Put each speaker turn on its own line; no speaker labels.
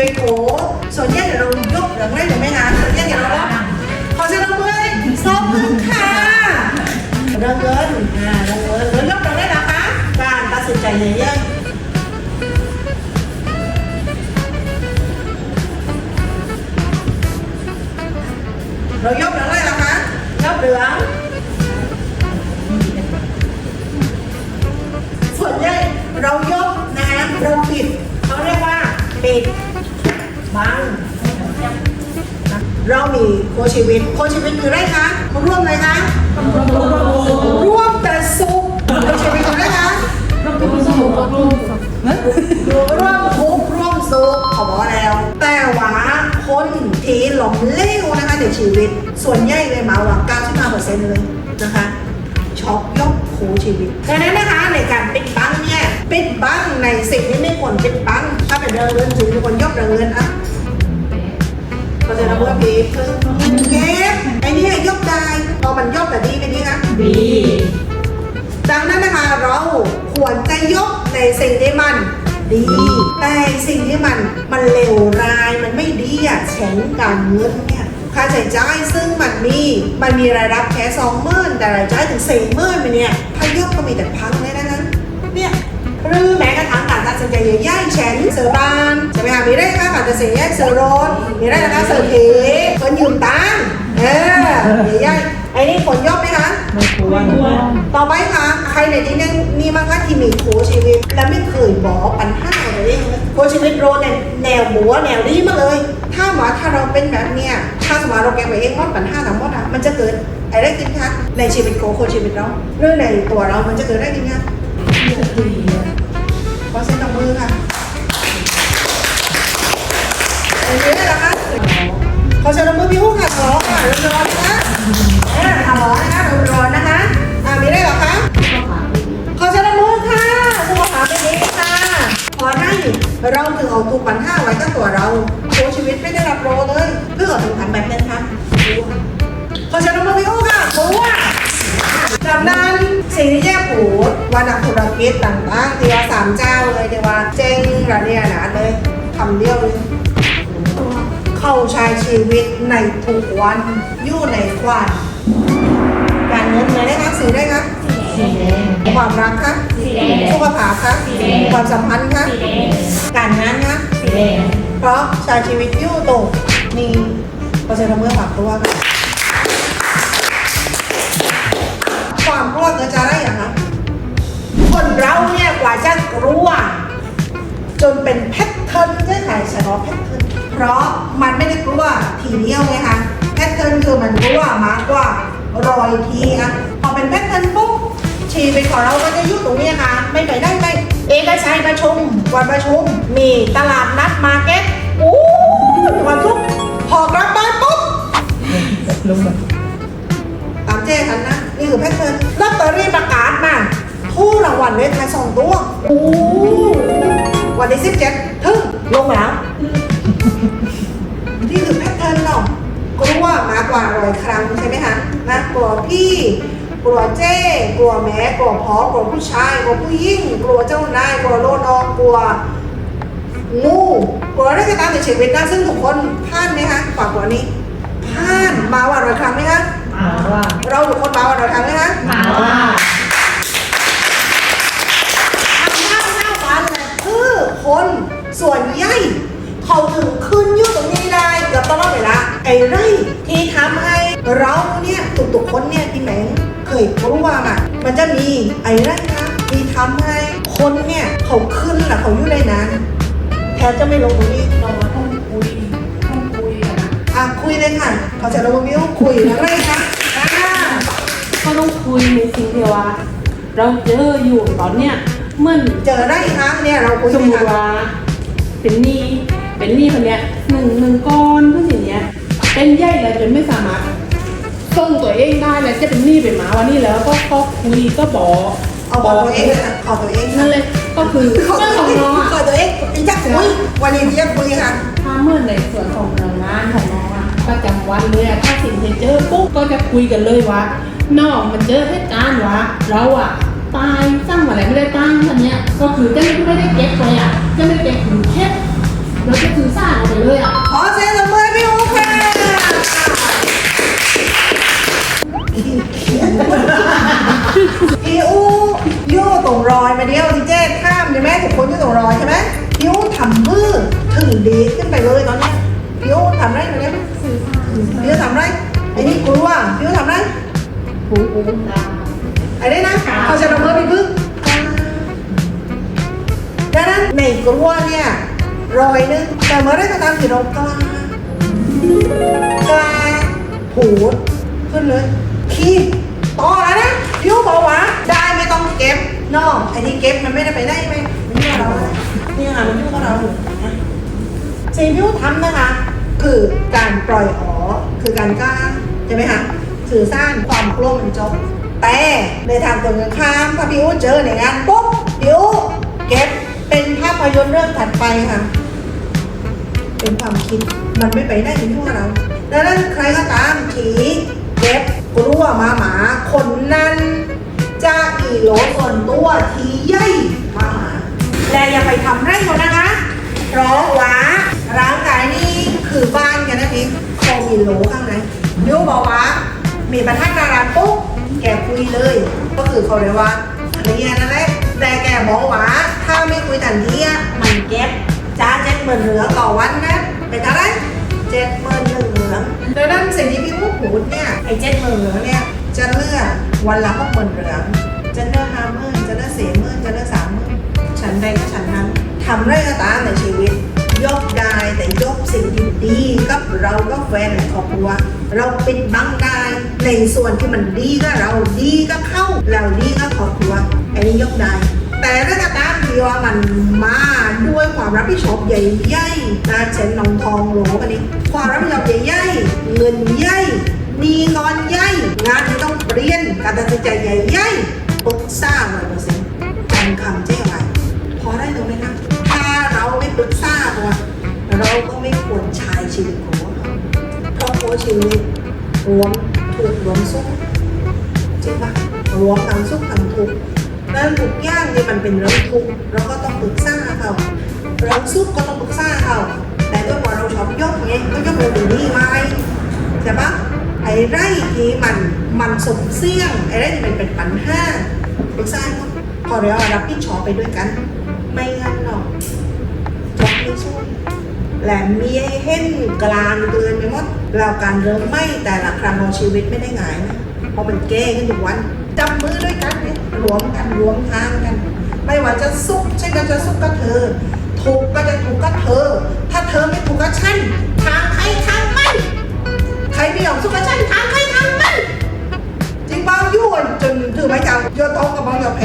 ชีวิตโอ้ส่วนใหญ่เดี๋ยวเรายกเรื่องได้หรือไม่คะส่วนใหญ่เดี๋ยวเราขอเชิญเราเลยซบพึ่งค่ะเรื่องเงินอ่าเรื่องเงินเรายกเรื่องได้นะคะการตัดสินใจเยอะเรายกเรื่องได้เหรอคะยกเรื่องส่วนใหญ่เรายกนะเราปิดเขาเรียกว่าปิด บังเรามีโคชีวิต โคชีวิตคืออะไรคะร่วมเลยคะร่วมแต่สุขโคชีวิตคืออะไรคะร่วมทุกข์ร่วมสุขเขาบอกแล้ว แต่ว่าคนที่หลงเหลวนะคะในชีวิต ส่วนใหญ่เลยมาว่า95%เลยนะคะช็อกยกโคชีวิตดังนั้นนะคะในการปิดบังเนี่ยปิดบังในสิ่งที่ไม่ควรปิดบังถ้าเป็นเรื่องเงินถือเป็นคนยกเรื่องเงินอะ ก็จะรับว่าพีคือเก็บไอ้นี่ยกได้พอมันยกแต่ดีเป็นดีคะ
ดี
ดังนั้นนะคะเราควรจะยกในสิ่งที่มันดี แต่สิ่งที่มันมันเลวร้ายมันไม่ดีอะเช่นการเงินเนี่ยค่าใช้จ่ายซึ่งมันมีมันมีรายรับแค่สองหมื่นแต่รายจ่ายถึงสี่หมื่นไปเนี่ยถ้ายกก็มีแต่พังเลยนะคะเนี่ยหรือแม้กระทั่ง การตัดสินใจใหญ่ๆเช่นเสือบ้านใช่ไหมคะมีได้ค่ะการตัดสินใจเสือรถมีได้นะคะเสือเทคนยืมตังค์เออใหญ่ๆไอ้นี่ผลยกไหมคะ
ไม่ควร
ต่อไปค่ะใครในที่นี้นี่มั้งคะที่มีโคชีวิต และไม่เคยบอกปัญหาอะไรเลยโคชีวิตโรนเนี่ยแนวบัวแนวดีมาเลย ถ้าหมาถ้าเราเป็นแบบเนี้ยถ้าสมมติเราแก้ไปเองหมดปัญหาทั้งหมดอะมันจะเกิดอะไรขึ้นคะในชีวิตโคโคชีวิตเราหรือในตัวเรามันจะเกิดอะไรขึ้นคะ ขอเส้นตรงมือค่ะอันนี้เหรอคะขอเส้นตรงมือพี่ฮู้ค่ะขอค่ะร้อนๆนะคะเออขอรอนนะคะร้อนๆนะคะอ่ามีได้เหรอคะขอเชิญมือค่ะสุขภาพเป็นดีค่ะขอให้เราถึงเอาทุกปัญหาไว้กับตัวเราโชว์ชีวิตไม่ได้รับโรเลยเพื่อเอาถึงทำแบบนั้นค่ะขอเชิญมือพี่อู้ค่ะ ที่แยกผูว่านักธุรกิจต่างๆที่ว่าสามเจ้าเลยที่ว่าเจ๊งระเนี่ยนะเลยทำเดียวเลยเข้าใช้ชีวิตในทุกวันอยู่ในควันการเงินเลยได้คะสื่อได้คะ
สีแดง
ความรักคะ
สีแดง
สุขภาพคะ
สีแดง
ความสัมพันธ์คะ
สีแดง
การงานคะ
สีแดง
เพราะใช้ชีวิตอยู่ตรงมีเร์เซ็นเมื่อฝากตัวค่ะ ความกลัวเกิดจากอะไรอะคะคนเราเนี่ยกว่าจะรู้ว่าจนเป็นแพทเทิร์นใช่ไหมใช่ไหมแพทเทิร์นเพราะมันไม่ได้กลัวทีเดียวไงคะแพทเทิร์นคือมันกลัวมากกว่ารอยทีอะพอเป็นแพทเทิร์นปุ๊บชีวิตของเราก็จะอยู่ตรงนี้ค่ะไม่ไปได้ไปเอกชัยประชุมวันประชุม มีตลาดนัดมาร์เก็ตอู้วันทุกพอกลับบ้านปุ๊บ
ลงมา
ตามแจ้งกันนะ นี่คือแพทเทิร์นลอตเตอรี่ประกาศมาผู้รางวัลเลขท้ายสองตัวโอ้วันที่สิบเจ็ดถึงลงแล้ว นี่คือแพทเทิร์นเรากลัวมากกว่าร้อยครั้งใช่ไหมคะนะกลัวพี่กลัวเจ้กลัวแม่กลัวพ่อกลัวผู้ชายกลัวผู้หญิงกลัวเจ้านายกลัวโลดน้องกลัวงูกลัวอะไรก็ตามในชีวิตนะซึ่งทุกคนพลาดไหมคะกว่ากลัวนี้พลาดมาว่าร้อยครั้งไหมคะ
มา ว่า
เราทุกคนมาว่าร้อยครั้งไหมคะ
มาว่า
ทำหน้าหน้าฟันเลยคือคนส่วนใหญ่เขาถึงขึ้นอยู่ตรงนี้ได้เกือบตลอดเวลาไอ้ไรที่ทำให้เราเนี่ยตุกๆคนเนี่ยที่แหมงเคยรู้ว่ามันมันจะมีไอ้ไรคะที่ทำให้คนเนี่ยเขาขึ้นแหละเขาอยู่ได้นานแทบจะไม่ลงตรงนี้
ต้อ อะนะ
อะคุยเลยค่ะเขาจะลงมิวคุยอะไรคะอ่า
ก็ต้องคุยในสิ่งที่ว่า เราเจออยู่ตอนเนี้ยเหมื่อน
เจออะไรคะเนี่ยเราคุย
สมม
กัน
ติว่าเป็นหนี้เป็นหนี้คนเนี้ยหนึ่งหนึ่งก้อนเพื่อสิ่งเนี้ย เป็นใหญ่แล้วจนไม่สามารถส่งตัวเองได้แล้วจะเป็นหนี้เป็นหมาวันนี้แล้วก็ก็คุยก็บอก
เอาของตัวเองเลยค่ะขอตัวเอง
นั่นเลยก็คือ
ขอ
เรื่อง
ตั
ข
ว
อง
เอง
น้องอะ
ขอตัวเองอยากคุยวันนี้อยากคุยค่ะ
ถ้าเมื่อในส่วนของเรื่องงานของ วันเลยอะถ้าสิ่งที่เจอปุ๊บก็จะคุยกันเลยว่า นองมันเจอเหตุการณ์ว่าเราอะตายสร้างอะไรไม่ได้ตั้งอันเนี้ยก็คือจะไม่ได้เก็บไว้อะจะไม่เก็บถึงแค่
เราจะสื่อสารออกไปเลยอะ
ขอเสียงปรบมือพี่อูค่ะพี่อูโย่ตรงรอยมาเดียวที่เจ๊ข้ามใช่ไหมทุกคนอยู่ตรงรอยใช่ไหมพี่อูทำมือถึงดีขึ้นไปเลยตอนนี้ พี่อูทำไรมาเนี้ยพี่อูทำไรไอ้นี่กลัวพี่อูทำไร
หูหู
ไอ้นี่นะเขาจะระเบิดพี่พึ่งดังนั้นในกลัวเนี่ยรอยนึงแต่เมื่อไรก็ตามที่เรากล้ากล้าหูดขึ้นเลยขี้ต่อแล้วนะพี่อูบอกว่าได้ไม่ต้องเก็บนอกไอ้ที่เก็บมันไม่ได้ไปได้ไหมนอยู่เราเนี่ค่ะมันอยู่กับเรา สิ่งที่อูทำนะคะ คือการปล่อยอ๋อคือการกล้าใช่ไหมคะสื่อสร้างความกลัวมันจบ แต่ในทางตรงกันข้ามถ้าพี่อูเจอในงานปุ๊บพี่อูเก็บเป็นภาพยนตร์เรื่องถัดไปค่ะ เป็นความคิดมันไม่ไปได้ในทั่วเราดังนั้นใครก็ตามทีเก็บกลัวมาหมา คนนั้นจะอีโลส่วนตัวที่ใหญ่มาหมา และอย่าไปทำไรเขานะคะเพราะว่า ร่างกายนี่คือบ้านกันนะพี่เขามีโหลข้างในดิวบอกว่า มีประทัดนาราปุ๊บแกคุยเลย ก็คือเขาเรียกว่าเคลียร์นั่นแหละแต่แกบอกว่าถ้าไม่คุยทันทีอะมันเก็บจ้าเจ็ดหมื่นเหลือต่อวันนะเป็นอะไรเจ็ดหมื่นหนึ่งเหลืองดังนั้นสิ่งที่พี่พูดพูดเนี่ยไอ้เจ็ดหมื่นเหลืองเนี่ยจะเลือกวันละหกหมื่นเหลืองจะเลือกห้าหมื่นจะเลือกสี่หมื่นจะเลือกสามหมื่นฉันใดก็ฉันนั้นทำไรก็ตามในชีวิต ยกได้แต่ยกสิ่งที่ดีกับเราก็แฟนครอบครัว เราปิดบังได้ในส่วนที่มันดีก็เราดีก็เข้า เราดีก็ครอบครัวอันนี้ยกได้แต่ถ้าก็ตามที่ว่ามันมาด้วยความรับผิดชอบใหญ่ๆนะเช่นนองทองโหลกันนี้ ความรับผิดชอบใหญ่ๆเงินใหญ่มีก้อนใหญ่งานที่ต้องเปลี่ยนการตัดสินใจใหญ่ๆปรึกษาหน่อย เราก็ไม่ควรใช้ชีวิตของเราเพราะโคชีวิตรวมถูกรวมสุขจริงปะรวมทั้งสุขทั้งทุกข์แล้วทุกย่างที่มันเป็นเรื่องทุกข์เราก็ต้องปรึกษาเขาเรื่องสุขก็ต้องปรึกษาเขาแต่ด้วยพอเราชอบยกไงก็ยกเลยถึงนี่ไหมใช่ปะไอ้ไรที่มันมันสมเสี่ยงไอ้ไรที่มันเป็นปัญหาปรึกษาเขาพอเรารับผิดชอบไปด้วยกัน ไม่งั้น แหละมีให้เห็นกลางเดือนไปหมดเราการเริ่มไม่แต่ละครั้งของชีวิตไม่ได้ง่ายนะเพราะมันแก้ขึ้นทุกวันจับมือด้วยกันเนี่ยรวมกันรวมทางกัน ไม่ว่าจะสุขฉันก็จะสุขกับเธอ ถูกก็จะถูกกับเธอ ถ้าเธอไม่ถูกกับฉันทางใครทางมันใครไม่ยอมสุขกับฉันทางใครทางมันจริงเปล่ายุ่นจนถือไม้จับโยนทองกับบางยอเพ